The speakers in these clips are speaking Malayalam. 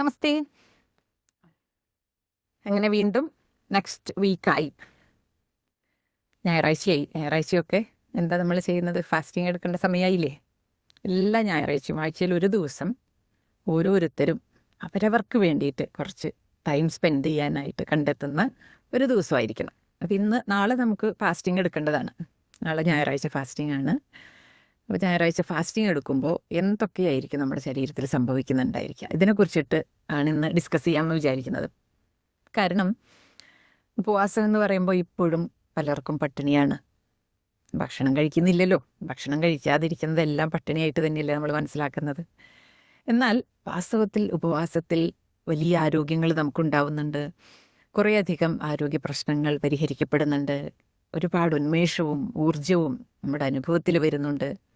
നമസ്തേ. അങ്ങനെ വീണ്ടും നെക്സ്റ്റ് വീക്കായി ഞായറാഴ്ചയായി. ഞായറാഴ്ചയൊക്കെ എന്താ നമ്മൾ ചെയ്യുന്നത്? ഫാസ്റ്റിംഗ് എടുക്കേണ്ട സമയമായില്ലേ എല്ലാ ഞായറാഴ്ചയും ആഴ്ചയിൽ ഒരു ദിവസം ഓരോരുത്തരും അവരവർക്ക് വേണ്ടിയിട്ട് കുറച്ച് ടൈം സ്പെൻഡ് ചെയ്യാനായിട്ട് കണ്ടെത്തുന്ന ഒരു ദിവസമായിരിക്കണം. അപ്പം ഇന്ന് നാളെ നമുക്ക് ഫാസ്റ്റിംഗ് എടുക്കേണ്ടതാണ്. നാളെ ഞായറാഴ്ച ഫാസ്റ്റിംഗ് ആണ്. അപ്പോൾ ഞായറാഴ്ച ഫാസ്റ്റിംഗ് എടുക്കുമ്പോൾ എന്തൊക്കെയായിരിക്കും നമ്മുടെ ശരീരത്തിൽ സംഭവിക്കുന്നുണ്ടായിരിക്കുക? ഇതിനെക്കുറിച്ചിട്ട് ആണ് ഇന്ന് ഡിസ്കസ് ചെയ്യാമെന്ന് വിചാരിക്കുന്നത്. കാരണം ഉപവാസം എന്ന് പറയുമ്പോൾ ഇപ്പോഴും പലർക്കും പട്ടിണിയാണ്. ഭക്ഷണം കഴിക്കുന്നില്ലല്ലോ. ഭക്ഷണം കഴിക്കാതിരിക്കുന്നതെല്ലാം പട്ടിണിയായിട്ട് തന്നെയല്ലേ നമ്മൾ മനസ്സിലാക്കുന്നത്. എന്നാൽ വാസ്തവത്തിൽ ഉപവാസത്തിൽ വലിയ ആരോഗ്യങ്ങൾ നമുക്കുണ്ടാവുന്നുണ്ട്. കുറേയധികം ആരോഗ്യ പ്രശ്നങ്ങൾ പരിഹരിക്കപ്പെടുന്നുണ്ട്. ഒരുപാട് ഉന്മേഷവും ഊർജവും നമ്മുടെ അനുഭവത്തിൽ വരുന്നുണ്ട്.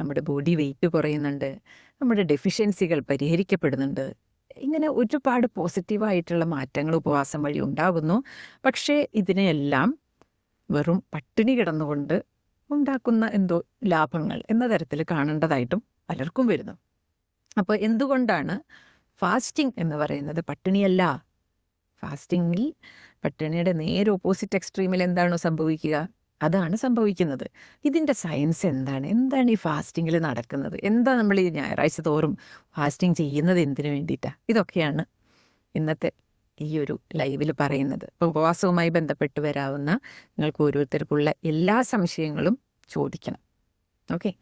നമ്മുടെ ബോഡി വെയിറ്റ് കുറയുന്നുണ്ട് നമ്മുടെ ഡെഫിഷ്യൻസികൾ പരിഹരിക്കപ്പെടുന്നുണ്ട്. ഇങ്ങനെ ഒരുപാട് പോസിറ്റീവായിട്ടുള്ള മാറ്റങ്ങൾ ഉപവാസം വഴി ഉണ്ടാകുന്നു. പക്ഷേ ഇതിനെയെല്ലാം വെറും പട്ടിണി കിടന്നുകൊണ്ട് ഉണ്ടാക്കുന്ന എന്തോ ലാഭങ്ങൾ എന്ന തരത്തിൽ കാണേണ്ടതായിട്ടും പലർക്കും വരുന്നു. അപ്പോൾ എന്തുകൊണ്ടാണ് ഫാസ്റ്റിംഗ് എന്ന് പറയുന്നത് പട്ടിണിയല്ല? ഫാസ്റ്റിങ്ങിൽ പട്ടിണിയുടെ നേരെ ഓപ്പോസിറ്റ് എക്സ്ട്രീമിൽ എന്താണോ സംഭവിക്കുക? അതാണ് സംഭവിക്കുന്നത്. ഇതിന്റെ സയൻസ് എന്താണ്? എന്താണ് ഈ ഫാസ്റ്റിങ്ങിൽ നടക്കുന്നത്? എന്താ നമ്മൾ ഈ ഞായറാഴ്ച തോറും ഫാസ്റ്റിംഗ് ചെയ്യുന്നത് എന്തിനു വേണ്ടിയിട്ടാണ് ഇതൊക്കെയാണ് ഇന്നത്തെ ഈ ഒരു ലൈവിൽ പറയുന്നത്. അപ്പോൾ ഉപവാസവുമായി ബന്ധപ്പെട്ട് വരാവുന്ന നിങ്ങൾക്ക് ഓരോരുത്തർക്കുള്ള എല്ലാ സംശയങ്ങളും ചോദിക്കണം. ഓക്കെ?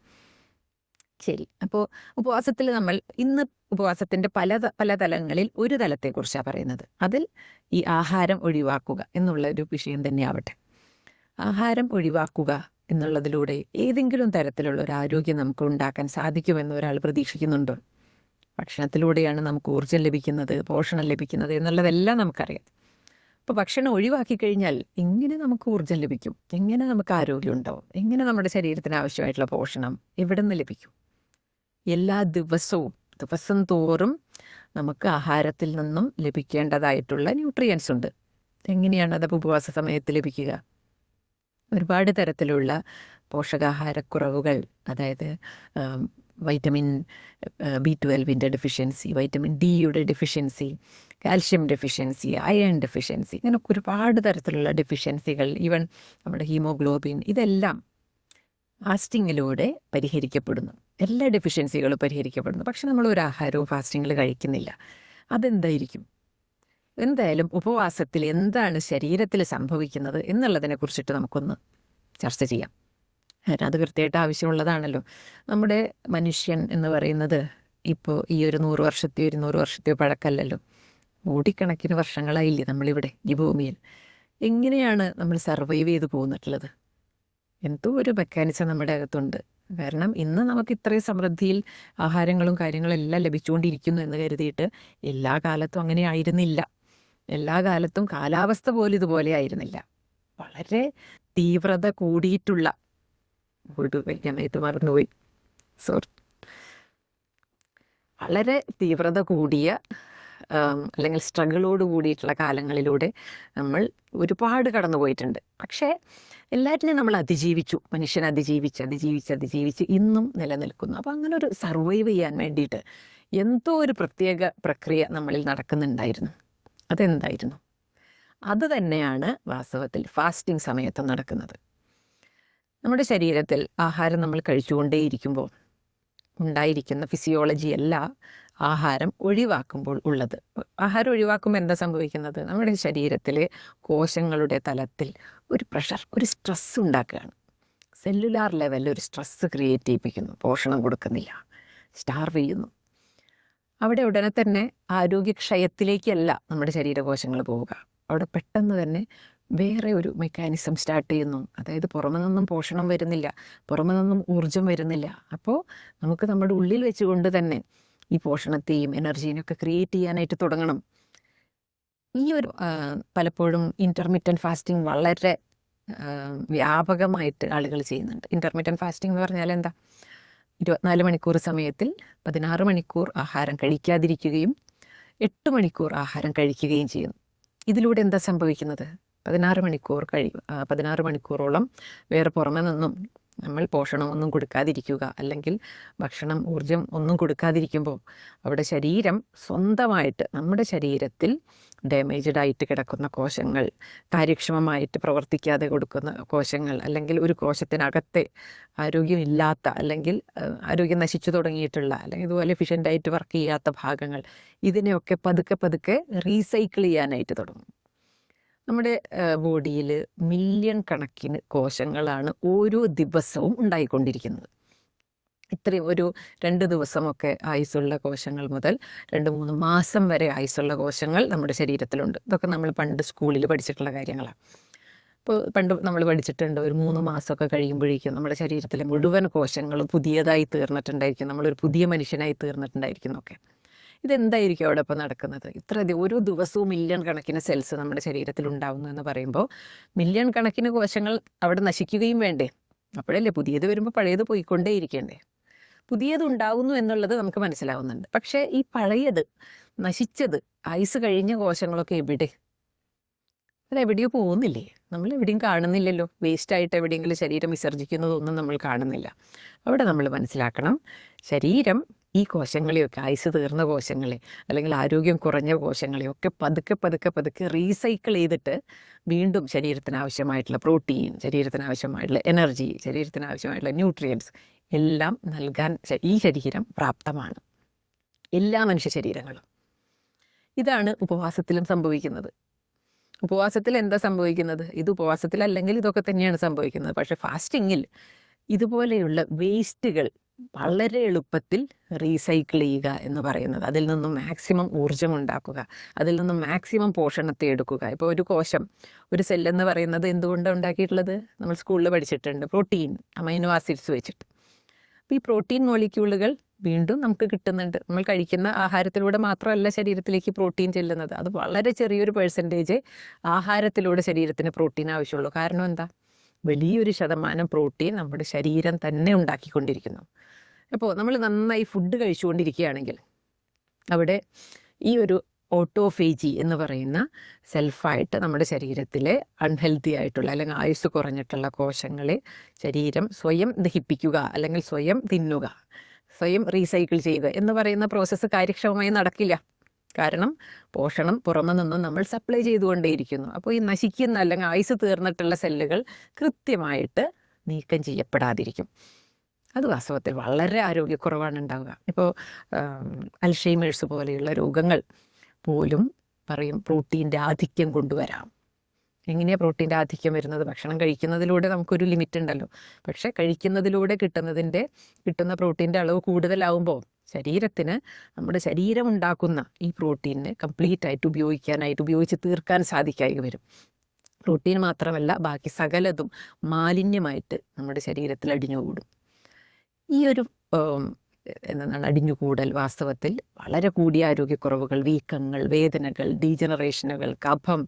ശരി. അപ്പോൾ ഉപവാസത്തിൽ നമ്മൾ ഇന്ന് ഉപവാസത്തിന്റെ പല പല തലങ്ങളിൽ ഒരു തലത്തെക്കുറിച്ചാണ് പറയുന്നത്. അതിൽ ഈ ആഹാരം ഒഴിവാക്കുക എന്നുള്ള ഒരു വിഷയം തന്നെയാവട്ടെ. ആഹാരം ഒഴിവാക്കുക എന്നുള്ളതിലൂടെ ഏതെങ്കിലും തരത്തിലുള്ള ഒരു ആരോഗ്യം നമുക്ക് ഉണ്ടാക്കാൻ സാധിക്കുമെന്ന് ഒരാൾ പ്രതീക്ഷിക്കുന്നുണ്ടോ. ഭക്ഷണത്തിലൂടെയാണ് നമുക്ക് ഊർജം ലഭിക്കുന്നത് പോഷണം ലഭിക്കുന്നത് എന്നുള്ളതെല്ലാം നമുക്കറിയാം. അപ്പോൾ ഭക്ഷണം ഒഴിവാക്കി കഴിഞ്ഞാൽ എങ്ങനെ നമുക്ക് ഊർജം ലഭിക്കും? എങ്ങനെ നമുക്ക് ആരോഗ്യം ഉണ്ടാവും? എങ്ങനെ നമ്മുടെ ശരീരത്തിന് ആവശ്യമായിട്ടുള്ള പോഷണം എവിടെ നിന്ന് ലഭിക്കും? എല്ലാ ദിവസവും ദിവസം തോറും നമുക്ക് ആഹാരത്തിൽ നിന്നും ലഭിക്കേണ്ടതായിട്ടുള്ള ന്യൂട്രിയൻസ് ഉണ്ട്. എങ്ങനെയാണ് അത് ഉപവാസ സമയത്ത് ലഭിക്കുക? ഒരുപാട് തരത്തിലുള്ള പോഷകാഹാരക്കുറവുകൾ അതായത് വൈറ്റമിൻ ബി ട്വൽവിന്റെ ഡെഫിഷ്യൻസി വൈറ്റമിൻ ഡിയുടെ deficiency calcium deficiency iron deficiency ഇങ്ങനെ ഒരുപാട് തരത്തിലുള്ള ഡെഫിഷ്യൻസികൾ ഈവൻ നമ്മുടെ ഹീമോഗ്ലോബിൻ ഇതെല്ലാം ഫാസ്റ്റിങ്ങിലൂടെ പരിഹരിക്കപ്പെടുന്നു. എല്ലാ ഡെഫിഷ്യൻസികളും പരിഹരിക്കപ്പെടുന്നു. പക്ഷെ നമ്മൾ ഒരു ആഹാരവും ഫാസ്റ്റിങ്ങിൽ കഴിക്കുന്നില്ല. അതെന്തായിരിക്കും? എന്തായാലും ഉപവാസത്തിൽ എന്താണ് ശരീരത്തിൽ സംഭവിക്കുന്നത് എന്നുള്ളതിനെ കുറിച്ചിട്ട് നമുക്കൊന്ന് ചർച്ച ചെയ്യാം. അത് കൃത്യമായിട്ട് ആവശ്യമുള്ളതാണല്ലോ. നമ്മുടെ മനുഷ്യൻ എന്ന് പറയുന്നത് ഇപ്പോൾ ഈ ഒരു നൂറ് വർഷത്തെയോ ഇരുന്നൂറ് വർഷത്തെയോ പഴക്കല്ലല്ലോ. കോടിക്കണക്കിന് വർഷങ്ങളായില്ലേ നമ്മളിവിടെ ഈ ഭൂമിയിൽ. എങ്ങനെയാണ് നമ്മൾ സർവൈവ് ചെയ്ത് പോകുന്നിട്ടുള്ളത് എന്തോ ഒരു മെക്കാനിസം നമ്മുടെ അകത്തുണ്ട്. കാരണം ഇന്ന് നമുക്ക് ഇത്രയും സമൃദ്ധിയിൽ ആഹാരങ്ങളും കാര്യങ്ങളും എല്ലാം ലഭിച്ചുകൊണ്ടിരിക്കുന്നു എന്ന് കരുതിയിട്ട് എല്ലാ കാലത്തും അങ്ങനെ ആയിരുന്നില്ല. എല്ലാ കാലത്തും കാലാവസ്ഥ പോലും ഇതുപോലെ ആയിരുന്നില്ല. വളരെ തീവ്രത കൂടിയിട്ടുള്ള സമയത്ത് മറന്നുപോയി. സോറി വളരെ തീവ്രത കൂടിയ അല്ലെങ്കിൽ സ്ട്രഗിളോട് കൂടിയിട്ടുള്ള കാലങ്ങളിലൂടെ നമ്മൾ ഒരുപാട് കടന്നു പോയിട്ടുണ്ട് പക്ഷേ എല്ലാറ്റിനെയും നമ്മൾ അതിജീവിച്ചു. മനുഷ്യൻ അതിജീവിച്ച് അതിജീവിച്ച് അതിജീവിച്ച് ഇന്നും നിലനിൽക്കുന്നു. അപ്പോൾ അങ്ങനെ ഒരു സർവൈവ് ചെയ്യാൻ വേണ്ടിയിട്ട് എന്തോ ഒരു പ്രത്യേക പ്രക്രിയ നമ്മളിൽ നടക്കുന്നുണ്ടായിരുന്നു. അതെന്തായിരുന്നു? അത് തന്നെയാണ് വാസ്തവത്തിൽ ഫാസ്റ്റിംഗ് സമയത്ത് നടക്കുന്നത്. നമ്മുടെ ശരീരത്തിൽ ആഹാരം നമ്മൾ കഴിച്ചുകൊണ്ടേയിരിക്കുമ്പോൾ ഉണ്ടായിരിക്കുന്ന ഫിസിയോളജിയല്ല ആഹാരം ഒഴിവാക്കുമ്പോൾ ഉള്ളത്. ആഹാരം ഒഴിവാക്കുമ്പോൾ എന്താ സംഭവിക്കുന്നത്? നമ്മുടെ ശരീരത്തിലെ കോശങ്ങളുടെ തലത്തിൽ ഒരു പ്രഷർ ഒരു സ്ട്രെസ് ഉണ്ടാക്കുകയാണ്. സെല്ലുലാർ ലെവലിൽ ഒരു സ്ട്രെസ് ക്രിയേറ്റ് ചെയ്യിപ്പിക്കുന്നു. പോഷണം കൊടുക്കുന്നില്ല. സ്റ്റാർവ് ചെയ്യുന്നു. അവിടെ ഉടനെ തന്നെ ആരോഗ്യക്ഷയത്തിലേക്കല്ല നമ്മുടെ ശരീരകോശങ്ങൾ പോവുക. അവിടെ പെട്ടെന്ന് തന്നെ വേറെ ഒരു മെക്കാനിസം സ്റ്റാർട്ട് ചെയ്യുന്നു. അതായത് പുറമെ നിന്നും പോഷണം വരുന്നില്ല പുറമെ നിന്നും ഊർജം വരുന്നില്ല. അപ്പോൾ നമുക്ക് നമ്മുടെ ഉള്ളിൽ വെച്ചുകൊണ്ട് തന്നെ ഈ പോഷണത്തെയും എനർജീനെയും ഒക്കെ ക്രിയേറ്റ് ചെയ്യാനായിട്ട് തുടങ്ങണം. ഈ ഒരു പലപ്പോഴും ഇന്റർമീഡിയൻ ഫാസ്റ്റിംഗ് വളരെ വ്യാപകമായിട്ട് ആളുകൾ ചെയ്യുന്നുണ്ട്. ഇന്റർമീഡിയൻ ഫാസ്റ്റിംഗ് എന്ന് പറഞ്ഞാൽ എന്താ? ഇരുപത്തിനാല് മണിക്കൂർ സമയത്തിൽ പതിനാറ് മണിക്കൂർ ആഹാരം കഴിക്കാതിരിക്കുകയും എട്ട് മണിക്കൂർ ആഹാരം കഴിക്കുകയും ചെയ്യുന്നു. ഇതിലൂടെ എന്താ സംഭവിക്കുന്നത്? പതിനാറ് മണിക്കൂർ കഴി പതിനാറ് മണിക്കൂറോളം വേറെ പുറമെ നിന്നും നമ്മൾ പോഷണം ഒന്നും കൊടുക്കാതിരിക്കുക അല്ലെങ്കിൽ ഭക്ഷണം ഊർജം ഒന്നും കൊടുക്കാതിരിക്കുമ്പോൾ അവിടെ ശരീരം സ്വന്തമായിട്ട് നമ്മുടെ ശരീരത്തിൽ ഡാമേജ്ഡ് ആയിട്ട് കിടക്കുന്ന കോശങ്ങൾ കാര്യക്ഷമമായിട്ട് പ്രവർത്തിക്കാതെ കൊടുക്കുന്ന കോശങ്ങൾ അല്ലെങ്കിൽ ഒരു കോശത്തിനകത്തെ ആരോഗ്യമില്ലാത്ത അല്ലെങ്കിൽ ആരോഗ്യം നശിച്ചു തുടങ്ങിയിട്ടുള്ള അല്ലെങ്കിൽ ഇതുപോലെ എഫിഷ്യന്റായിട്ട് വർക്ക് ചെയ്യാത്ത ഭാഗങ്ങൾ ഇതിനെയൊക്കെ പതുക്കെ പതുക്കെ റീസൈക്കിൾ ചെയ്യാനായിട്ട് തുടങ്ങും. നമ്മുടെ ബോഡിയിൽ മില്യൺ കണക്കിന് കോശങ്ങളാണ് ഓരോ ദിവസവും ഉണ്ടായിക്കൊണ്ടിരിക്കുന്നത്. ഇത്രയും ഒരു രണ്ട് ദിവസമൊക്കെ ആയുസ്സുള്ള കോശങ്ങൾ മുതൽ രണ്ട് മൂന്ന് മാസം വരെ ആയുസ്സുള്ള കോശങ്ങൾ നമ്മുടെ ശരീരത്തിലുണ്ട്. ഇതൊക്കെ നമ്മൾ പണ്ട് സ്കൂളിൽ പഠിച്ചിട്ടുള്ള കാര്യങ്ങളാണ് ഇപ്പോൾ പണ്ട് നമ്മൾ പഠിച്ചിട്ടുണ്ട് ഒരു മൂന്ന് മാസമൊക്കെ കഴിയുമ്പോഴേക്കും നമ്മുടെ ശരീരത്തിലെ മുഴുവൻ കോശങ്ങളും പുതിയതായി തീർന്നിട്ടുണ്ടായിരിക്കും. നമ്മളൊരു പുതിയ മനുഷ്യനായി തീർന്നിട്ടുണ്ടായിരിക്കും എന്നൊക്കെ. ഇതെന്തായിരിക്കും അവിടെ ഇപ്പോൾ നടക്കുന്നത്? ഇത്ര ഓരോ ദിവസവും മില്യൺ കണക്കിന് സെൽസ് നമ്മുടെ ശരീരത്തിൽ ഉണ്ടാവുന്നു എന്ന് പറയുമ്പോൾ മില്യൺ കണക്കിന് കോശങ്ങൾ അവിടെ നശിക്കുകയും വേണ്ടേ? അപ്പോഴല്ലേ പുതിയത് വരുമ്പോൾ പഴയത് പോയിക്കൊണ്ടേ ഇരിക്കണ്ടേ പുതിയത് ഉണ്ടാവുന്നു എന്നുള്ളത് നമുക്ക് മനസ്സിലാവുന്നുണ്ട്. പക്ഷേ ഈ പഴയത് നശിച്ചത് ഐസ് കഴിഞ്ഞ കോശങ്ങളൊക്കെ എവിടെ? അത് എവിടെയോ പോകുന്നില്ലേ? നമ്മൾ എവിടെയും കാണുന്നില്ലല്ലോ. വേസ്റ്റായിട്ട് എവിടെയെങ്കിലും ശരീരം വിസർജിക്കുന്നതൊന്നും നമ്മൾ കാണുന്നില്ല. അവിടെ നമ്മൾ മനസ്സിലാക്കണം ശരീരം ഈ കോശങ്ങളെയൊക്കെ ആയുസ് തീർന്ന കോശങ്ങളെ അല്ലെങ്കിൽ ആരോഗ്യം കുറഞ്ഞ കോശങ്ങളെ ഒക്കെ പതുക്കെ പതുക്കെ പതുക്കെ റീസൈക്കിൾ ചെയ്തിട്ട് വീണ്ടും ശരീരത്തിന് ആവശ്യമായിട്ടുള്ള പ്രോട്ടീൻ ശരീരത്തിന് ആവശ്യമായിട്ടുള്ള എനർജി ശരീരത്തിന് ആവശ്യമായിട്ടുള്ള ന്യൂട്രിയൻസ് എല്ലാം നൽകാൻ ഈ ശരീരം പ്രാപ്തമാണ്. എല്ലാ മനുഷ്യ ശരീരങ്ങളും. ഇതാണ് ഉപവാസത്തിലും സംഭവിക്കുന്നത്. ഉപവാസത്തിൽ എന്താ സംഭവിക്കുന്നത്? ഇത് ഉപവാസത്തിൽ അല്ലെങ്കിൽ ഇതൊക്കെ തന്നെയാണ് സംഭവിക്കുന്നത്. പക്ഷേ ഫാസ്റ്റിങ്ങിൽ ഇതുപോലെയുള്ള വേസ്റ്റുകൾ വളരെ എളുപ്പത്തിൽ റീസൈക്കിൾ ചെയ്യുക എന്ന് പറയുന്നത്. അതിൽ നിന്നും മാക്സിമം ഊർജം ഉണ്ടാക്കുക. അതിൽ നിന്നും മാക്സിമം പോഷണത്തെ എടുക്കുക. ഇപ്പോൾ ഒരു കോശം ഒരു സെല്ലെന്ന് പറയുന്നത് എന്തുകൊണ്ടാണ് ഉണ്ടാക്കിയിട്ടുള്ളത്? നമ്മൾ സ്കൂളിൽ പഠിച്ചിട്ടുണ്ട്. പ്രോട്ടീൻ അമൈനോ ആസിഡ്സ് വെച്ചിട്ട്. അപ്പോൾ ഈ പ്രോട്ടീൻ മോളിക്യൂളുകൾ വീണ്ടും നമുക്ക് കിട്ടുന്നുണ്ട്. നമ്മൾ കഴിക്കുന്ന ആഹാരത്തിലൂടെ മാത്രമല്ല ശരീരത്തിലേക്ക് പ്രോട്ടീൻ ചെല്ലുന്നത്. അത് വളരെ ചെറിയൊരു പേഴ്സന്റേജ് ആഹാരത്തിലൂടെ ശരീരത്തിന് പ്രോട്ടീൻ ആവശ്യമുള്ളൂ. കാരണം എന്താ? വലിയൊരു ശതമാനം പ്രോട്ടീൻ നമ്മുടെ ശരീരം തന്നെ ഉണ്ടാക്കിക്കൊണ്ടിരിക്കുന്നു. അപ്പോൾ നമ്മൾ നന്നായി ഫുഡ് കഴിച്ചുകൊണ്ടിരിക്കുകയാണെങ്കിൽ അവിടെ ഈ ഒരു ഓട്ടോഫേജി എന്ന് പറയുന്ന സെൽഫായിട്ട് നമ്മുടെ ശരീരത്തിലെ അൺഹെൽത്തി ആയിട്ടുള്ള അല്ലെങ്കിൽ ആയുസ് കുറഞ്ഞിട്ടുള്ള കോശങ്ങളെ ശരീരം സ്വയം ദഹിപ്പിക്കുക അല്ലെങ്കിൽ സ്വയം തിന്നുക സ്വയം റീസൈക്കിൾ ചെയ്യുക എന്ന് പറയുന്ന പ്രോസസ്സ് കാര്യക്ഷമമായി നടക്കില്ല. കാരണം പോഷണം പുറമെ നിന്നും നമ്മൾ സപ്ലൈ ചെയ്തുകൊണ്ടേയിരിക്കുന്നു. അപ്പോൾ ഈ നശിക്കുന്ന അല്ലെങ്കിൽ ആയുസ് തീർന്നിട്ടുള്ള സെല്ലുകൾ കൃത്യമായിട്ട് നീക്കം ചെയ്യപ്പെടാതിരിക്കും. അത് വാസ്തവത്തിൽ വളരെ ആരോഗ്യക്കുറവാണ് ഉണ്ടാവുക. ഇപ്പോൾ അൽഷൈമേഴ്സ് പോലെയുള്ള രോഗങ്ങൾ പോലും പറയും പ്രോട്ടീന്റെ ആധിക്യം കൊണ്ടുവരാം. എങ്ങനെയാണ് പ്രോട്ടീന്റെ ആധിക്യം വരുന്നത്? ഭക്ഷണം കഴിക്കുന്നതിലൂടെ നമുക്കൊരു ലിമിറ്റ് ഉണ്ടല്ലോ. പക്ഷേ കഴിക്കുന്നതിലൂടെ കിട്ടുന്നതിന്റെ കിട്ടുന്ന പ്രോട്ടീന്റെ അളവ് കൂടുതലാവുമ്പോൾ ശരീരത്തിന് നമ്മുടെ ശരീരമുണ്ടാക്കുന്ന ഈ പ്രോട്ടീനിനെ കംപ്ലീറ്റ് ആയിട്ട് ഉപയോഗിക്കാനായിട്ട് ഉപയോഗിച്ച് തീർക്കാൻ സാധിക്കായി വരും. പ്രോട്ടീൻ മാത്രമല്ല ബാക്കി സകലതും മാലിന്യമായിട്ട് നമ്മുടെ ശരീരത്തിൽ അടിഞ്ഞുകൂടും. ഈ ഒരു എന്താണ് അടിഞ്ഞുകൂടൽ വാസ്തവത്തിൽ വളരെ കൂടിയ ആരോഗ്യക്കുറവുകൾ വീക്കങ്ങൾ വേദനകൾ ഡീജനറേഷനുകൾ കഫം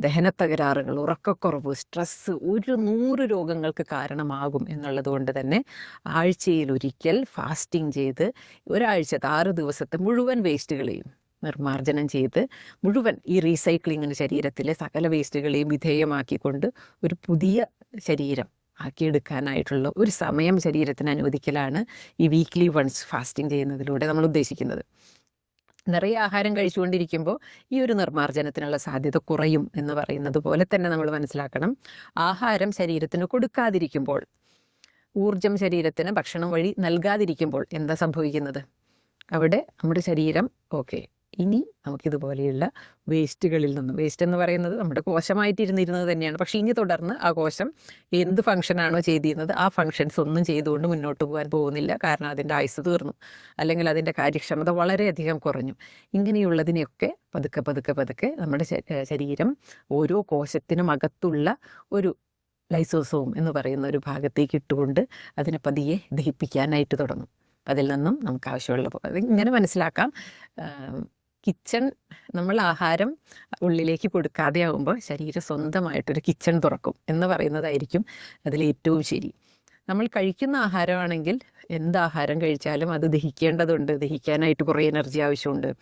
ദഹനത്തകരാറുകൾ ഉറക്കക്കുറവ് സ്ട്രെസ്സ് ഒരു നൂറ് രോഗങ്ങൾക്ക് കാരണമാകും എന്നുള്ളത് കൊണ്ട് തന്നെ ആഴ്ചയിൽ ഒരിക്കൽ ഫാസ്റ്റിംഗ് ചെയ്ത് ഒരാഴ്ച ആറ് ദിവസത്തെ മുഴുവൻ വേസ്റ്റുകളെയും നിർമ്മാർജനം ചെയ്ത് മുഴുവൻ ഈ റീസൈക്ലിങ്ങിന് ശരീരത്തിലെ സകല വേസ്റ്റുകളെയും വിധേയമാക്കിക്കൊണ്ട് ഒരു പുതിയ ശരീരം ആക്കിയെടുക്കാനായിട്ടുള്ള ഒരു സമയം ശരീരത്തിന് അനുവദിക്കലാണ് ഈ വീക്ക്ലി വൺസ് ഫാസ്റ്റിംഗ് ചെയ്യുന്നതിലൂടെ നമ്മൾ ഉദ്ദേശിക്കുന്നത്. നിറയെ ആഹാരം കഴിച്ചുകൊണ്ടിരിക്കുമ്പോൾ ഈ ഒരു നിർമ്മാർജനത്തിനുള്ള സാധ്യത കുറയും എന്ന് പറയുന്നത് പോലെ തന്നെ നമ്മൾ മനസ്സിലാക്കണം. ആഹാരം ശരീരത്തിന് കൊടുക്കാതിരിക്കുമ്പോൾ ഊർജം ശരീരത്തിന് ഭക്ഷണം വഴി നൽകാതിരിക്കുമ്പോൾ എന്താ സംഭവിക്കുന്നത്? അവിടെ നമ്മുടെ ശരീരം ഓക്കെ ഇനി നമുക്കിതുപോലെയുള്ള വേസ്റ്റുകളിൽ നിന്നും വേസ്റ്റ് എന്ന് പറയുന്നത് നമ്മുടെ കോശമായിട്ടിരുന്നിരുന്നത് തന്നെയാണ്. പക്ഷേ ഇനി തുടർന്ന് ആ കോശം എന്ത് ഫംഗ്ഷനാണോ ചെയ്തിരുന്നത് ആ ഫങ്ഷൻസ് ഒന്നും ചെയ്തുകൊണ്ട് മുന്നോട്ട് പോകാൻ പോകുന്നില്ല. കാരണം അതിന്റെ ആയുസ് തീർന്നു. അല്ലെങ്കിൽ അതിന്റെ കാര്യക്ഷമത വളരെയധികം കുറഞ്ഞു. ഇങ്ങനെയുള്ളതിനെയൊക്കെ പതുക്കെ പതുക്കെ പതുക്കെ നമ്മുടെ ശരീരം ഓരോ കോശത്തിനും അകത്തുള്ള ഒരു ലൈസോസോം എന്ന് പറയുന്ന ഒരു ഭാഗത്തേക്ക് ഇട്ടുകൊണ്ട് അതിനെ പതിയെ ദഹിപ്പിക്കാനായിട്ട് തുടങ്ങും. അതിൽ നിന്നും നമുക്ക് ആവശ്യമുള്ള ഇങ്ങനെ മനസ്സിലാക്കാം. കിച്ചൺ നമ്മൾ ആഹാരം ഉള്ളിലേക്ക് കൊടുക്കാതെ ആകുമ്പോൾ ശരീരം സ്വന്തമായിട്ടൊരു കിച്ചൺ തുറക്കും എന്ന് പറയുന്നതായിരിക്കും അതിൽ ഏറ്റവും ശരി. നമ്മൾ കഴിക്കുന്ന ആഹാരമാണെങ്കിൽ എന്ത് ആഹാരം കഴിച്ചാലും അത് ദഹിക്കേണ്ടതുണ്ട്. ദഹിക്കാനായിട്ട് കുറേ എനർജി ആവശ്യമുണ്ട്.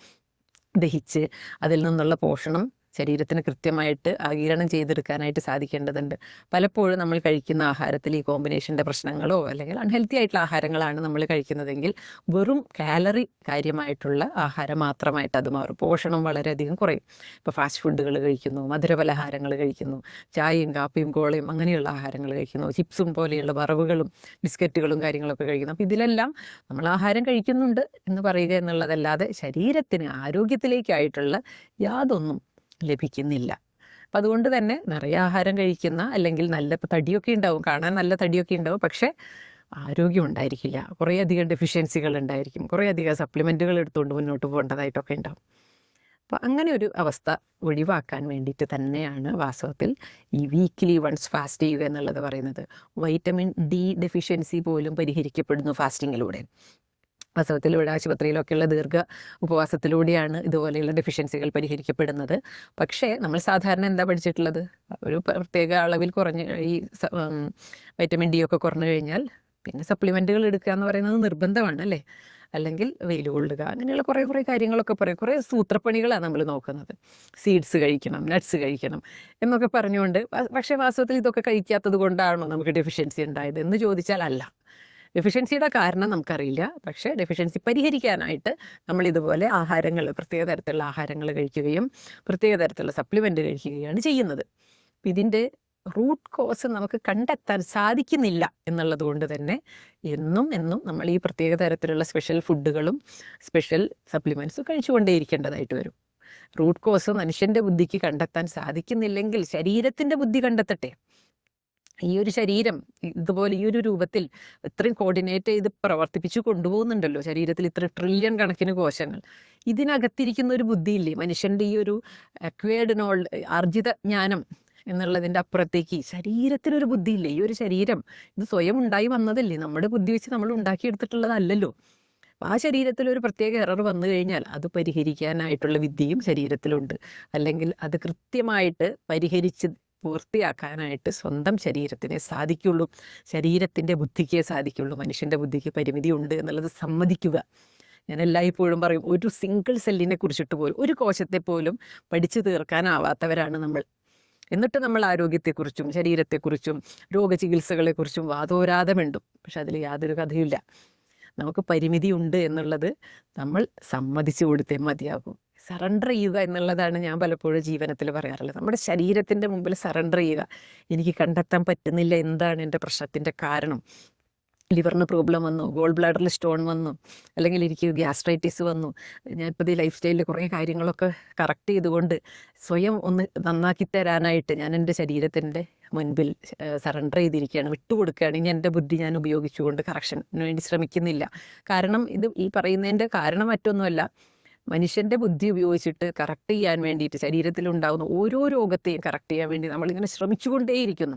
ദഹിച്ച് അതിൽ നിന്നുള്ള പോഷണം ശരീരത്തിന് കൃത്യമായിട്ട് ആകിരണം ചെയ്തെടുക്കാനായിട്ട് സാധിക്കേണ്ടതുണ്ട്. പലപ്പോഴും നമ്മൾ കഴിക്കുന്ന ആഹാരത്തിൽ ഈ കോമ്പിനേഷന്റെ പ്രശ്നങ്ങളോ അല്ലെങ്കിൽ അൺഹെൽത്തി ആയിട്ടുള്ള ആഹാരങ്ങളാണ് നമ്മൾ കഴിക്കുന്നതെങ്കിൽ വെറും കാലറി കാര്യമായിട്ടുള്ള ആഹാരം മാത്രമായിട്ട് അത് മാറും. പോഷണം വളരെയധികം കുറയും. ഇപ്പോൾ ഫാസ്റ്റ് ഫുഡുകൾ കഴിക്കുന്നു മധുരപലഹാരങ്ങൾ കഴിക്കുന്നു ചായയും കാപ്പിയും കോളയും അങ്ങനെയുള്ള ആഹാരങ്ങൾ കഴിക്കുന്നു ചിപ്സും പോലെയുള്ള വറവുകളും ബിസ്ക്കറ്റുകളും കാര്യങ്ങളൊക്കെ കഴിക്കുന്നു. അപ്പോൾ ഇതിലെല്ലാം നമ്മൾ ആഹാരം കഴിക്കുന്നുണ്ട് എന്ന് പറയുക എന്നുള്ളതല്ലാതെ ശരീരത്തിന് ആരോഗ്യത്തിലേക്കായിട്ടുള്ള യാതൊന്നും ലഭിക്കുന്നില്ല. അപ്പം അതുകൊണ്ട് തന്നെ നിറയെ ആഹാരം കഴിക്കുന്ന അല്ലെങ്കിൽ നല്ല തടിയൊക്കെ ഉണ്ടാവും. കാണാൻ നല്ല തടിയൊക്കെ ഉണ്ടാവും. പക്ഷേ ആരോഗ്യം ഉണ്ടായിരിക്കില്ല. കുറേയധികം ഡെഫിഷ്യൻസികൾ ഉണ്ടായിരിക്കും. കുറേയധികം സപ്ലിമെന്റുകൾ എടുത്തുകൊണ്ട് മുന്നോട്ട് പോകേണ്ടതായിട്ടൊക്കെ ഉണ്ടാവും. അപ്പോൾ അങ്ങനെ ഒരു അവസ്ഥ ഒഴിവാക്കാൻ വേണ്ടിയിട്ട് തന്നെയാണ് വാസ്തവത്തിൽ ഈ വീക്ക്ലി വൺസ് ഫാസ്റ്റ് ചെയ്യുക എന്നുള്ളത് പറയുന്നത്. വൈറ്റമിൻ ഡി ഡെഫിഷ്യൻസി പോലും പരിഹരിക്കപ്പെടുന്നു ഫാസ്റ്റിങ്ങിലൂടെ വാസ്തവത്തിൽ ഇവിടെ ആശുപത്രിയിലൊക്കെയുള്ള ദീർഘ ഉപവാസത്തിലൂടെയാണ് ഇതുപോലെയുള്ള ഡെഫിഷ്യൻസികൾ പരിഹരിക്കപ്പെടുന്നത്. പക്ഷേ നമ്മൾ സാധാരണ എന്താ പഠിച്ചിട്ടുള്ളത്? ഒരു പ്രത്യേക അളവിൽ കുറഞ്ഞ ഈ വൈറ്റമിൻ ഡി ഒക്കെ കുറഞ്ഞു കഴിഞ്ഞാൽ പിന്നെ സപ്ലിമെന്റുകൾ എടുക്കുക എന്ന് പറയുന്നത് നിർബന്ധമാണ് അല്ലേ? അല്ലെങ്കിൽ വെയിൽ കൊള്ളുക അങ്ങനെയുള്ള കുറേ കുറേ കാര്യങ്ങളൊക്കെ പറയും. കുറേ സൂത്രപ്പണികളാണ് നമ്മൾ നോക്കുന്നത്. സീഡ്സ് കഴിക്കണം നട്ട്സ് കഴിക്കണം എന്നൊക്കെ പറഞ്ഞുകൊണ്ട് പക്ഷേ വാസ്തവത്തിൽ ഇതൊക്കെ കഴിക്കാത്തത് കൊണ്ടാണോ നമുക്ക് ഡെഫിഷ്യൻസി ഉണ്ടായത് എന്ന് ചോദിച്ചാൽ അല്ല. ഡെഫിഷ്യൻസിയുടെ കാരണം നമുക്കറിയില്ല. പക്ഷേ ഡെഫിഷ്യൻസി പരിഹരിക്കാനായിട്ട് നമ്മൾ ഇതുപോലെ ആഹാരങ്ങൾ പ്രത്യേക തരത്തിലുള്ള ആഹാരങ്ങൾ കഴിക്കുകയും പ്രത്യേക തരത്തിലുള്ള സപ്ലിമെന്റ് കഴിക്കുകയാണ് ചെയ്യുന്നത്. ഇതിന്റെ റൂട്ട് കോസ് നമുക്ക് കണ്ടെത്താൻ സാധിക്കുന്നില്ല എന്നുള്ളത് കൊണ്ട് തന്നെ എന്നും എന്നും നമ്മൾ ഈ പ്രത്യേക തരത്തിലുള്ള സ്പെഷ്യൽ ഫുഡുകളും സ്പെഷ്യൽ സപ്ലിമെന്റ്സും കഴിച്ചുകൊണ്ടേയിരിക്കേണ്ടതായിട്ട് വരും. റൂട്ട് കോസ് മനുഷ്യന്റെ ബുദ്ധിക്ക് കണ്ടെത്താൻ സാധിക്കുന്നില്ലെങ്കിൽ ശരീരത്തിന്റെ ബുദ്ധി കണ്ടെത്തട്ടെ? ഈ ഒരു ശരീരം ഇതുപോലെ ഈ ഒരു രൂപത്തിൽ ഇത്രയും കോർഡിനേറ്റ് ചെയ്ത് പ്രവർത്തിപ്പിച്ചു കൊണ്ടുപോകുന്നുണ്ടല്ലോ. ശരീരത്തിൽ ഇത്ര ട്രില്യൺ കണക്കിന് കോശങ്ങൾ. ഇതിനകത്തിരിക്കുന്ന ഒരു ബുദ്ധിയില്ലേ? മനുഷ്യന്റെ ഈ ഒരു അക്വേർഡ് നോൾ ആർജിത ജ്ഞാനം എന്നുള്ളതിന്റെ അപ്പുറത്തേക്ക് ശരീരത്തിനൊരു ബുദ്ധിയില്ലേ? ഈ ഒരു ശരീരം ഇത് സ്വയം ഉണ്ടായി വന്നതല്ലേ? നമ്മുടെ ബുദ്ധി വെച്ച് നമ്മൾ ഉണ്ടാക്കിയെടുത്തിട്ടുള്ളതല്ലല്ലോ. ആ ശരീരത്തിൽ ഒരു പ്രത്യേക എറർ വന്നു കഴിഞ്ഞാൽ അത് പരിഹരിക്കാനായിട്ടുള്ള വിദ്യയും ശരീരത്തിലുണ്ട്. അല്ലെങ്കിൽ അത് കൃത്യമായിട്ട് പരിഹരിച്ച് പൂർത്തിയാക്കാനായിട്ട് സ്വന്തം ശരീരത്തിനെ സാധിക്കുള്ളൂ. ശരീരത്തിന്റെ ബുദ്ധിക്കേ സാധിക്കുള്ളൂ. മനുഷ്യന്റെ ബുദ്ധിക്ക് പരിമിതി ഉണ്ട് എന്നുള്ളത് സമ്മതിക്കുക. ഞാൻ എല്ലായ്പ്പോഴും പറയും ഒരു സിംഗിൾ സെല്ലിനെ കുറിച്ചിട്ട് പോലും ഒരു കോശത്തെ പോലും പഠിച്ചു തീർക്കാനാവാത്തവരാണ് നമ്മൾ. എന്നിട്ട് നമ്മൾ ആരോഗ്യത്തെക്കുറിച്ചും ശരീരത്തെക്കുറിച്ചും രോഗചികിത്സകളെക്കുറിച്ചും വാതോരാതമുണ്ടും പക്ഷെ അതിൽ യാതൊരു കഥയുമില്ല. നമുക്ക് പരിമിതി ഉണ്ട് എന്നുള്ളത് നമ്മൾ സമ്മതിച്ചു കൊടുത്തേ മതിയാകും. സറണ്ടർ ചെയ്യുക എന്നുള്ളതാണ് ഞാൻ പലപ്പോഴും ജീവനത്തിൽ പറയാറുള്ളത്. നമ്മുടെ ശരീരത്തിന്റെ മുമ്പിൽ സറണ്ടർ ചെയ്യുക. എനിക്ക് കണ്ടെത്താൻ പറ്റുന്നില്ല എന്താണ് എന്റെ പ്രശ്നത്തിന്റെ കാരണം. ലിവറിന് പ്രോബ്ലം വന്നു ഗോൾ ബ്ലാഡറിൽ സ്റ്റോൺ വന്നു അല്ലെങ്കിൽ എനിക്ക് ഗ്യാസ്ട്രൈറ്റിസ് വന്നു. ഞാൻ ഞാനിപ്പോൾ ഈ ലൈഫ് സ്റ്റൈലിൽ കുറേ കാര്യങ്ങളൊക്കെ കറക്റ്റ് ചെയ്തുകൊണ്ട് സ്വയം ഒന്ന് നന്നാക്കി തരാനായിട്ട് ഞാൻ എന്റെ ശരീരത്തിന്റെ മുൻപിൽ സറണ്ടർ ചെയ്തിരിക്കുകയാണ്. വിട്ടുകൊടുക്കുകയാണ് ഇനി എന്റെ ബുദ്ധി ഞാൻ ഉപയോഗിച്ചുകൊണ്ട് കറക്ഷന് വേണ്ടി ശ്രമിക്കുന്നില്ല. കാരണം ഇത് ഈ പറയുന്നതിന്റെ കാരണം മറ്റൊന്നുമല്ല. മനുഷ്യന്റെ ബുദ്ധി ഉപയോഗിച്ചിട്ട് കറക്റ്റ് ചെയ്യാൻ വേണ്ടിയിട്ട് ശരീരത്തിലുണ്ടാകുന്ന ഓരോ രോഗത്തെയും കറക്റ്റ് ചെയ്യാൻ വേണ്ടി നമ്മളിങ്ങനെ ശ്രമിച്ചുകൊണ്ടേയിരിക്കുന്നു.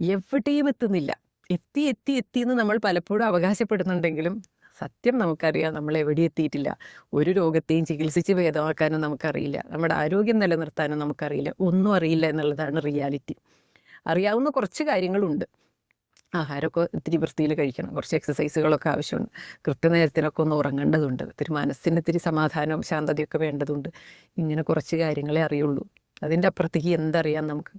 എവിടെയും എത്തുന്നില്ല. എത്തി എത്തി എത്തി എന്ന് നമ്മൾ പലപ്പോഴും അവകാശപ്പെടുന്നുണ്ടെങ്കിലും സത്യം നമുക്കറിയാം നമ്മൾ എവിടെ എത്തിയിട്ടില്ല. ഒരു രോഗത്തെയും ചികിത്സിച്ച് ഭേദമാക്കാനും നമുക്കറിയില്ല. നമ്മുടെ ആരോഗ്യം നിലനിർത്താനും നമുക്കറിയില്ല. ഒന്നും അറിയില്ല എന്നുള്ളതാണ് റിയാലിറ്റി അറിയാവുന്ന കുറച്ച് കാര്യങ്ങളുണ്ട്. ആഹാരമൊക്കെ ഇത്തിരി വൃത്തിയിൽ കഴിക്കണം. കുറച്ച് എക്സസൈസുകളൊക്കെ ആവശ്യമുണ്ട്. കൃത്യനേരത്തിനൊക്കെ ഒന്ന് ഉറങ്ങേണ്ടതുണ്ട്. ഇത്തിരി മനസ്സിന് ഇത്തിരി സമാധാനവും ശാന്തതയൊക്കെ വേണ്ടതുണ്ട്. ഇങ്ങനെ കുറച്ച് കാര്യങ്ങളെ അറിയുള്ളൂ. അതിന്റെ അപ്പുറത്തേക്ക് എന്തറിയാം നമുക്ക്?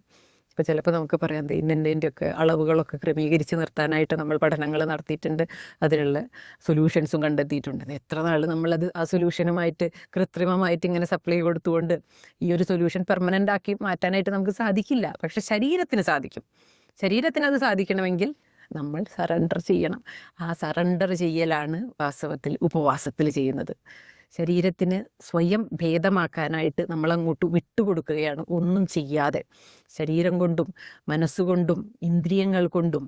ഇപ്പോൾ ചിലപ്പോൾ നമുക്ക് പറയാം ഇന്നതിന്റെ ഒക്കെ അളവുകളൊക്കെ ക്രമീകരിച്ച് നിർത്താനായിട്ട് നമ്മൾ പഠനങ്ങൾ നടത്തിയിട്ടുണ്ട്. അതിനുള്ള സൊല്യൂഷൻസും കണ്ടെത്തിയിട്ടുണ്ട്. എത്ര നാൾ നമ്മളത് ആ സൊല്യൂഷനുമായിട്ട് കൃത്രിമമായിട്ട് ഇങ്ങനെ സപ്ലൈ കൊടുത്തുകൊണ്ട് ഈ ഒരു സൊല്യൂഷൻ പെർമനന്റ് ആക്കി മാറ്റാനായിട്ട് നമുക്ക് സാധിക്കില്ല. പക്ഷേ ശരീരത്തിന് സാധിക്കും. ശരീരത്തിന് അത് സാധിക്കണമെങ്കിൽ നമ്മൾ സറണ്ടർ ചെയ്യണം. ആ സറണ്ടർ ചെയ്യലാണ് വാസ്തവത്തിൽ ഉപവാസത്തിൽ ചെയ്യുന്നത്. ശരീരത്തിന് സ്വയം ഭേദമാക്കാനായിട്ട് നമ്മളങ്ങോട്ട് വിട്ടുകൊടുക്കുകയാണ് ഒന്നും ചെയ്യാതെ. ശരീരം കൊണ്ടും മനസ്സുകൊണ്ടും ഇന്ദ്രിയങ്ങൾ കൊണ്ടും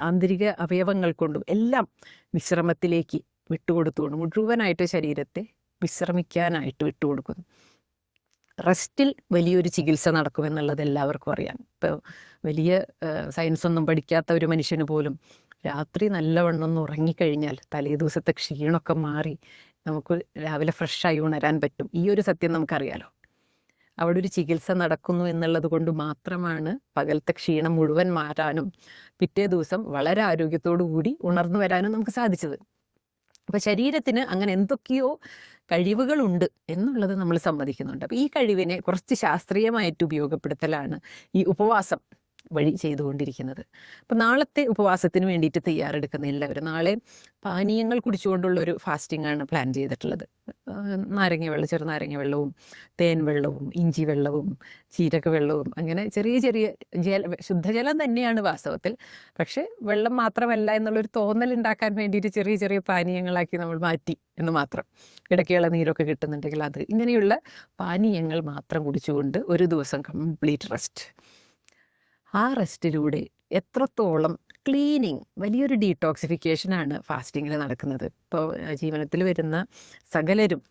ആന്തരിക അവയവങ്ങൾ കൊണ്ടും എല്ലാം വിശ്രമത്തിലേക്ക് വിട്ടുകൊടുത്തുകൊണ്ട് മുഴുവനായിട്ട് ശരീരത്തെ വിശ്രമിക്കാനായിട്ട് വിട്ടുകൊടുക്കുന്നു. റെസ്റ്റിൽ വലിയൊരു ചികിത്സ നടക്കുമെന്നുള്ളത് എല്ലാവർക്കും അറിയാം. ഇപ്പോൾ വലിയ സയൻസ് ഒന്നും പഠിക്കാത്ത ഒരു മനുഷ്യന് പോലും രാത്രി നല്ലവണ്ണം ഒന്ന് ഉറങ്ങിക്കഴിഞ്ഞാൽ തലേ ദിവസത്തെ ക്ഷീണമൊക്കെ മാറി നമുക്ക് രാവിലെ ഫ്രഷായി ഉണരാൻ പറ്റും. ഈ ഒരു സത്യം നമുക്കറിയാലോ. അവിടെ ഒരു ചികിത്സ നടക്കുന്നു എന്നുള്ളത് കൊണ്ട് മാത്രമാണ് പകലത്തെ ക്ഷീണം മുഴുവൻ മാറ്റാനും പിറ്റേ ദിവസം വളരെ ആരോഗ്യത്തോടു കൂടി ഉണർന്നു വരാനും നമുക്ക് സാധിച്ചത്. അപ്പോൾ ശരീരത്തിന് അങ്ങനെ എന്തൊക്കെയോ കഴിവുകളുണ്ട് എന്നുള്ളത് നമ്മൾ സമ്മതിക്കുന്നുണ്ട്. അപ്പോൾ ഈ കഴിവിനെ കുറച്ച് ശാസ്ത്രീയമായിട്ട് ഉപയോഗപ്പെടുത്തലാണ് ഈ ഉപവാസം. വഴി ചെയ്തുകൊണ്ടിരിക്കുന്നത്. അപ്പം നാളത്തെ ഉപവാസത്തിന് വേണ്ടിയിട്ട് തയ്യാറെടുക്കുന്ന എല്ലാവരും നാളെ പാനീയങ്ങൾ കുടിച്ചുകൊണ്ടുള്ള ഒരു ഫാസ്റ്റിംഗ് ആണ് പ്ലാൻ ചെയ്തിട്ടുള്ളത്. നാരങ്ങ വെള്ളം ചെറുനാരങ്ങ വെള്ളവും തേൻ വെള്ളവും ഇഞ്ചി വെള്ളവും ചീരക വെള്ളവും അങ്ങനെ ചെറിയ ചെറിയ ജല ശുദ്ധജലം തന്നെയാണ് വാസ്തവത്തിൽ. പക്ഷേ വെള്ളം മാത്രമല്ല എന്നുള്ളൊരു തോന്നൽ ഉണ്ടാക്കാൻ വേണ്ടിയിട്ട് ചെറിയ ചെറിയ പാനീയങ്ങളാക്കി നമ്മൾ മാറ്റി എന്ന് മാത്രം. ഇടയ്ക്കുള്ള നീരൊക്കെ കിട്ടുന്നുണ്ടെങ്കിൽ അത്. ഇങ്ങനെയുള്ള പാനീയങ്ങൾ മാത്രം കുടിച്ചുകൊണ്ട് ഒരു ദിവസം കംപ്ലീറ്റ് റെസ്റ്റ്. ആ റെസ്റ്റിലൂടെ എത്രത്തോളം ക്ലീനിങ് വലിയൊരു ഡീടോക്സിഫിക്കേഷനാണ് ഫാസ്റ്റിങ്ങിൽ നടക്കുന്നത്. ഇപ്പോൾ ജീവനത്തിൽ വരുന്ന സകലരും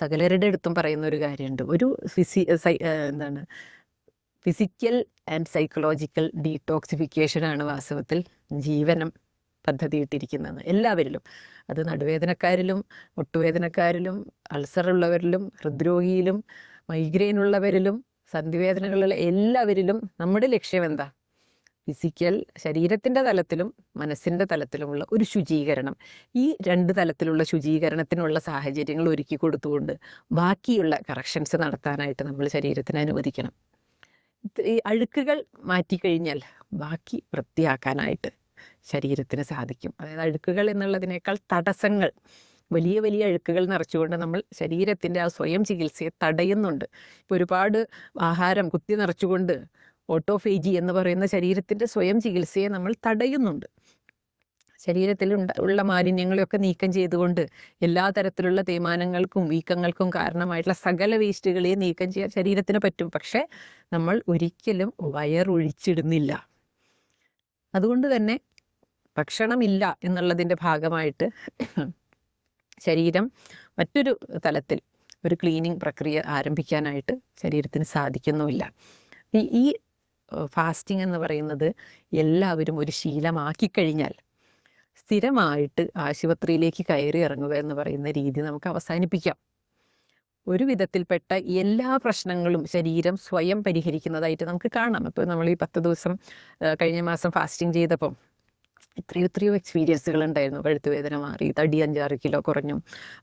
സകലരുടെ അടുത്തും പറയുന്ന ഒരു കാര്യമുണ്ട്. ഒരു ഫിസി എന്താണ് ഫിസിക്കൽ ആൻഡ് സൈക്കോളജിക്കൽ ഡീടോക്സിഫിക്കേഷനാണ് വാസ്തവത്തിൽ ജീവനം പദ്ധതി ഇട്ടിരിക്കുന്നത് എല്ലാവരിലും. അത് നടുവേദനക്കാരിലും ഒട്ടുവേദനക്കാരിലും അൾസർ ഉള്ളവരിലും ഹൃദ്രോഗിയിലും മൈഗ്രെയിൻ ഉള്ളവരിലും സന്ധിവേദനകളുള്ള എല്ലാവരിലും നമ്മുടെ ലക്ഷ്യം എന്താ? ഫിസിക്കൽ ശരീരത്തിന്റെ തലത്തിലും മനസ്സിന്റെ തലത്തിലുമുള്ള ഒരു ശുചീകരണം. ഈ രണ്ട് തലത്തിലുള്ള ശുചീകരണത്തിനുള്ള സാഹചര്യങ്ങൾ ഒരുക്കി കൊടുത്തുകൊണ്ട് ബാക്കിയുള്ള കറക്ഷൻസ് നടത്താനായിട്ട് നമ്മൾ ശരീരത്തിന് അനുവദിക്കണം. ഈ അഴുക്കുകൾ മാറ്റിക്കഴിഞ്ഞാൽ ബാക്കി വൃത്തിയാക്കാനായിട്ട് ശരീരത്തിന് സാധിക്കും. അതായത് അഴുക്കുകൾ എന്നുള്ളതിനേക്കാൾ തടസ്സങ്ങൾ വലിയ വലിയ അഴുക്കുകൾ നിറച്ചുകൊണ്ട് നമ്മൾ ശരീരത്തിന്റെ ആ സ്വയം ചികിത്സയെ തടയുന്നുണ്ട്. ഇപ്പോൾ ഒരുപാട് ആഹാരം കുത്തി നിറച്ചുകൊണ്ട് ഓട്ടോഫേജി എന്ന് പറയുന്ന ശരീരത്തിന്റെ സ്വയം ചികിത്സയെ നമ്മൾ തടയുന്നുണ്ട്. ശരീരത്തിൽ ഉള്ള മാലിന്യങ്ങളെയൊക്കെ നീക്കം ചെയ്തുകൊണ്ട് എല്ലാ തരത്തിലുള്ള തേയ്മാനങ്ങൾക്കും വീക്കങ്ങൾക്കും കാരണമായിട്ടുള്ള സകല വേസ്റ്റുകളെയും നീക്കം ചെയ്യാൻ ശരീരത്തിന് പറ്റും. പക്ഷേ നമ്മൾ ഒരിക്കലും വയറൊഴിച്ചിടുന്നില്ല. അതുകൊണ്ട് തന്നെ ഭക്ഷണമില്ല എന്നുള്ളതിന്റെ ഭാഗമായിട്ട് ശരീരം മറ്റൊരു തലത്തിൽ ഒരു ക്ലീനിങ് പ്രക്രിയ ആരംഭിക്കാനായിട്ട് ശരീരത്തിന് സാധിക്കുന്നുമില്ല. ഈ ഈ ഫാസ്റ്റിംഗ് എന്ന് പറയുന്നത് എല്ലാവരും ഒരു ശീലമാക്കി കഴിഞ്ഞാൽ സ്ഥിരമായിട്ട് ആശുപത്രിയിലേക്ക് കയറി ഇറങ്ങുക എന്ന് പറയുന്ന രീതി നമുക്ക് അവസാനിപ്പിക്കാം. ഒരു വിധത്തിൽപ്പെട്ട എല്ലാ പ്രശ്നങ്ങളും ശരീരം സ്വയം പരിഹരിക്കുന്നതായിട്ട് നമുക്ക് കാണാം. ഇപ്പോൾ നമ്മൾ ഈ പത്ത് ദിവസം കഴിഞ്ഞ മാസം ഫാസ്റ്റിംഗ് ചെയ്തപ്പം എത്രയോ എത്രയോ എക്സ്പീരിയൻസുകൾ ഉണ്ടായിരുന്നു കഴുത്തുവേദന മാറി തടി അഞ്ചാറ് കിലോ കുറഞ്ഞു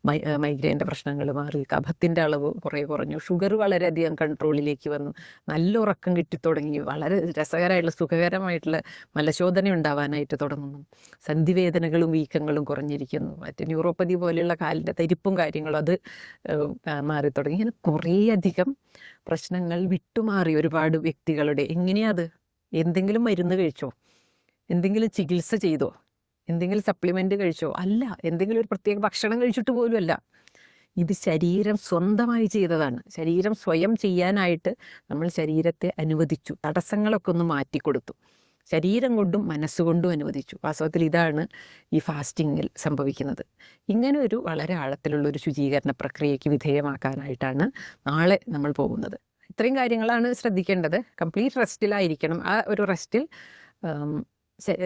മൈ മൈഗ്രെയിന്റെ പ്രശ്നങ്ങൾ മാറി കഫത്തിന്റെ അളവ് കുറേ കുറഞ്ഞു ഷുഗർ വളരെയധികം കൺട്രോളിലേക്ക് വന്നു. നല്ല ഉറക്കം കിട്ടിത്തുടങ്ങി വളരെ രസകരമായിട്ടുള്ള സുഖകരമായിട്ടുള്ള മലശോധന ഉണ്ടാവാനായിട്ട് തുടങ്ങുന്നു. സന്ധിവേദനകളും വീക്കങ്ങളും കുറഞ്ഞിരിക്കുന്നു. മറ്റ് ന്യൂറോപ്പതി പോലെയുള്ള കാലിന്റെ തരിപ്പും കാര്യങ്ങളും അത് മാറി തുടങ്ങി. ഇങ്ങനെ കുറേയധികം പ്രശ്നങ്ങൾ വിട്ടുമാറി ഒരുപാട് വ്യക്തികളുടെ. എങ്ങനെയാത് എന്തെങ്കിലും മരുന്ന് കഴിച്ചോ? എന്തെങ്കിലും ചികിത്സ ചെയ്തോ? എന്തെങ്കിലും സപ്ലിമെന്റ് കഴിച്ചോ? അല്ല എന്തെങ്കിലും ഒരു പ്രത്യേക ഭക്ഷണം കഴിച്ചിട്ട് പോലും അല്ല. ഇത് ശരീരം സ്വന്തമായി ചെയ്തതാണ്. ശരീരം സ്വയം ചെയ്യാനായിട്ട് നമ്മൾ ശരീരത്തെ അനുവദിച്ചു. തടസ്സങ്ങളൊക്കെ ഒന്ന് മാറ്റിക്കൊടുത്തു. ശരീരം കൊണ്ടും മനസ്സുകൊണ്ടും അനുവദിച്ചു. വാസ്തവത്തിൽ ഇതാണ് ഈ ഫാസ്റ്റിങ്ങിൽ സംഭവിക്കുന്നത്. ഇങ്ങനെ ഒരു വളരെ ആഴത്തിലുള്ള ഒരു ശുചീകരണ പ്രക്രിയയ്ക്ക് വിധേയമാക്കാനായിട്ടാണ് നാളെ നമ്മൾ പോകുന്നത്. ഇത്രയും കാര്യങ്ങളാണ് ശ്രദ്ധിക്കേണ്ടത്. കംപ്ലീറ്റ് റെസ്റ്റിലായിരിക്കണം. ആ ഒരു റെസ്റ്റിൽ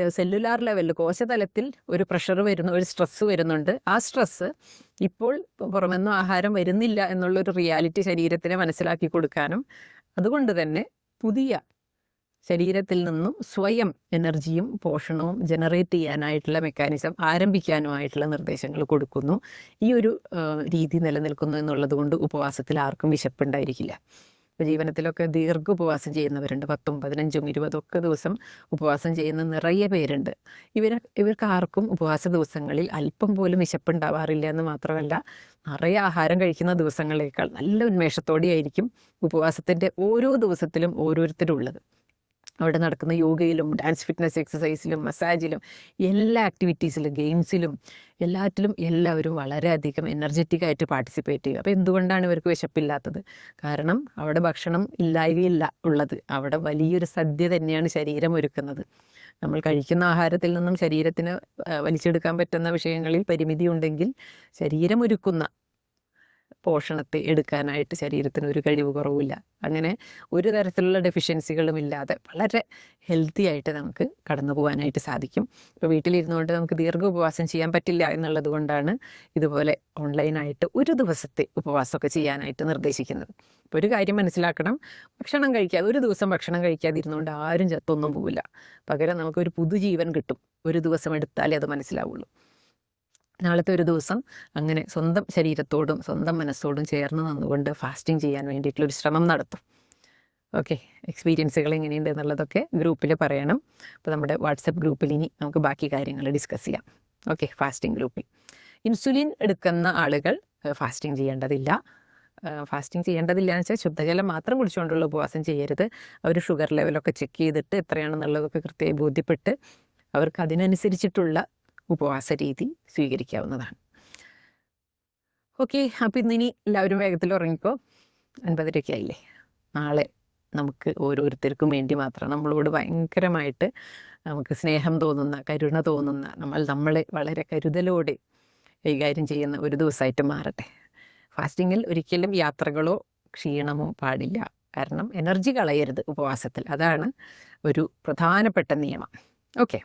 സെല്ലുലാർ ലെവലിൽ കോശതലത്തിൽ ഒരു പ്രഷർ വരുന്നു ഒരു സ്ട്രെസ്സ് വരുന്നുണ്ട്. ആ സ്ട്രെസ്സ് ഇപ്പോൾ പുറമെന്നും ആഹാരം വരുന്നില്ല എന്നുള്ളൊരു റിയാലിറ്റി ശരീരത്തിനെ മനസ്സിലാക്കി കൊടുക്കാനും അതുകൊണ്ട് തന്നെ പുതിയ ശരീരത്തിൽ നിന്നും സ്വയം എനർജിയും പോഷണവും ജനറേറ്റ് ചെയ്യാനായിട്ടുള്ള മെക്കാനിസം ആരംഭിക്കാനുമായിട്ടുള്ള നിർദ്ദേശങ്ങൾ കൊടുക്കുന്നു. ഈ ഒരു രീതി നിലനിൽക്കുന്നു എന്നുള്ളത് കൊണ്ട് ഉപവാസത്തിൽ ആർക്കും വിശപ്പുണ്ടായിരിക്കില്ല. ജീവനത്തിലൊക്കെ ദീർഘ ഉപവാസം ചെയ്യുന്നവരുണ്ട്. പത്തും പതിനഞ്ചും ഒക്കെ ദിവസം ഉപവാസം ചെയ്യുന്ന നിറയെ പേരുണ്ട്. ഇവർ ഇവർക്ക് ആർക്കും ഉപവാസ ദിവസങ്ങളിൽ അല്പം പോലും വിശപ്പുണ്ടാവാറില്ല എന്ന് മാത്രമല്ല നിറയെ ആഹാരം കഴിക്കുന്ന ദിവസങ്ങളേക്കാൾ നല്ല ഉന്മേഷത്തോടെയായിരിക്കും ഉപവാസത്തിന്റെ ഓരോ ദിവസത്തിലും ഓരോരുത്തരും ഉള്ളത് അവിടെ നടക്കുന്ന യോഗയിലും ഡാൻസ് ഫിറ്റ്നസ് എക്സസൈസിലും മസാജിലും എല്ലാ ആക്ടിവിറ്റീസിലും ഗെയിംസിലും എല്ലാറ്റിലും എല്ലാവരും വളരെയധികം എനർജറ്റിക് ആയിട്ട് പാർട്ടിസിപ്പേറ്റ് ചെയ്യും. അപ്പോൾ എന്തുകൊണ്ടാണ് ഇവർക്ക് വിശപ്പില്ലാത്തത്? കാരണം അവിടെ ഭക്ഷണം ഇല്ലായ്മയില്ല ഉള്ളത്. അവിടെ വലിയൊരു സദ്യ തന്നെയാണ് ശരീരം ഒരുക്കുന്നത്. നമ്മൾ കഴിക്കുന്ന ആഹാരത്തിൽ നിന്നും ശരീരത്തിന് വലിച്ചെടുക്കാൻ പറ്റുന്ന വിഷയങ്ങളിൽ പരിമിതി ഉണ്ടെങ്കിൽ ശരീരം ഒരുക്കുന്ന പോഷണത്തെ എടുക്കാനായിട്ട് ശരീരത്തിന് ഒരു കഴിവ് കുറവില്ല. അങ്ങനെ ഒരു തരത്തിലുള്ള ഡെഫിഷ്യൻസികളും ഇല്ലാതെ വളരെ ഹെൽത്തി ആയിട്ട് നമുക്ക് കടന്നു പോകാനായിട്ട് സാധിക്കും. ഇപ്പോൾ വീട്ടിലിരുന്നുകൊണ്ട് നമുക്ക് ദീർഘ ഉപവാസം ചെയ്യാൻ പറ്റില്ല എന്നുള്ളത് കൊണ്ടാണ് ഇതുപോലെ ഓൺലൈനായിട്ട് ഒരു ദിവസത്തെ ഉപവാസമൊക്കെ ചെയ്യാനായിട്ട് നിർദ്ദേശിക്കുന്നത്. അപ്പോൾ ഒരു കാര്യം മനസ്സിലാക്കണം ഭക്ഷണം കഴിക്കാതെ ഒരു ദിവസം ഭക്ഷണം കഴിക്കാതിരുന്നുകൊണ്ട് ആരും ചത്തൊന്നും പോവില്ല. പകരം നമുക്കൊരു പുതുജീവൻ കിട്ടും. ഒരു ദിവസം എടുത്താലേ അത് മനസ്സിലാവുള്ളൂ. നാളത്തെ ഒരു ദിവസം അങ്ങനെ സ്വന്തം ശരീരത്തോടും സ്വന്തം മനസ്സോടും ചേർന്ന് നിന്നുകൊണ്ട് ഫാസ്റ്റിംഗ് ചെയ്യാൻ വേണ്ടിയിട്ടുള്ളൊരു ശ്രമം നടത്തും. ഓക്കെ എക്സ്പീരിയൻസുകൾ എങ്ങനെയുണ്ട് എന്നുള്ളതൊക്കെ ഗ്രൂപ്പിൽ പറയണം. അപ്പോൾ നമ്മുടെ വാട്സപ്പ് ഗ്രൂപ്പിൽ ഇനി നമുക്ക് ബാക്കി കാര്യങ്ങൾ ഡിസ്കസ് ചെയ്യാം. ഓക്കെ ഫാസ്റ്റിംഗ് ഗ്രൂപ്പിൽ. ഇൻസുലിൻ എടുക്കുന്ന ആളുകൾ ഫാസ്റ്റിംഗ് ചെയ്യേണ്ടതില്ല. ഫാസ്റ്റിംഗ് ചെയ്യേണ്ടതില്ല എന്ന് വെച്ചാൽ ശുദ്ധജലം മാത്രം കുടിച്ചുകൊണ്ടുള്ള ഉപവാസം ചെയ്യരുത്. അവർ ഷുഗർ ലെവലൊക്കെ ചെക്ക് ചെയ്തിട്ട് എത്രയാണെന്നുള്ളതൊക്കെ കൃത്യമായി ബോധ്യപ്പെട്ട് അവർക്ക് അതിനനുസരിച്ചിട്ടുള്ള ഉപവാസ രീതി സ്വീകരിക്കാവുന്നതാണ്. ഓക്കെ അപ്പം ഇന്നിനി എല്ലാവരും വേഗത്തിൽ ഉറങ്ങിക്കോ. അൻപതരയൊക്കെ ആയില്ലേ. നാളെ നമുക്ക് ഓരോരുത്തർക്കും വേണ്ടി മാത്രം നമ്മളോട് ഭയങ്കരമായിട്ട് നമുക്ക് സ്നേഹം തോന്നുന്ന കരുണ തോന്നുന്ന നമ്മൾ നമ്മളെ വളരെ കരുതലോടെ കൈകാര്യം ചെയ്യുന്ന ഒരു ദിവസമായിട്ട് മാറട്ടെ. ഫാസ്റ്റിങ്ങിൽ ഒരിക്കലും യാത്രകളോ ക്ഷീണമോ പാടില്ല. കാരണം എനർജി കളയരുത് ഉപവാസത്തിൽ. അതാണ് ഒരു പ്രധാനപ്പെട്ട നിയമം. ഓക്കെ.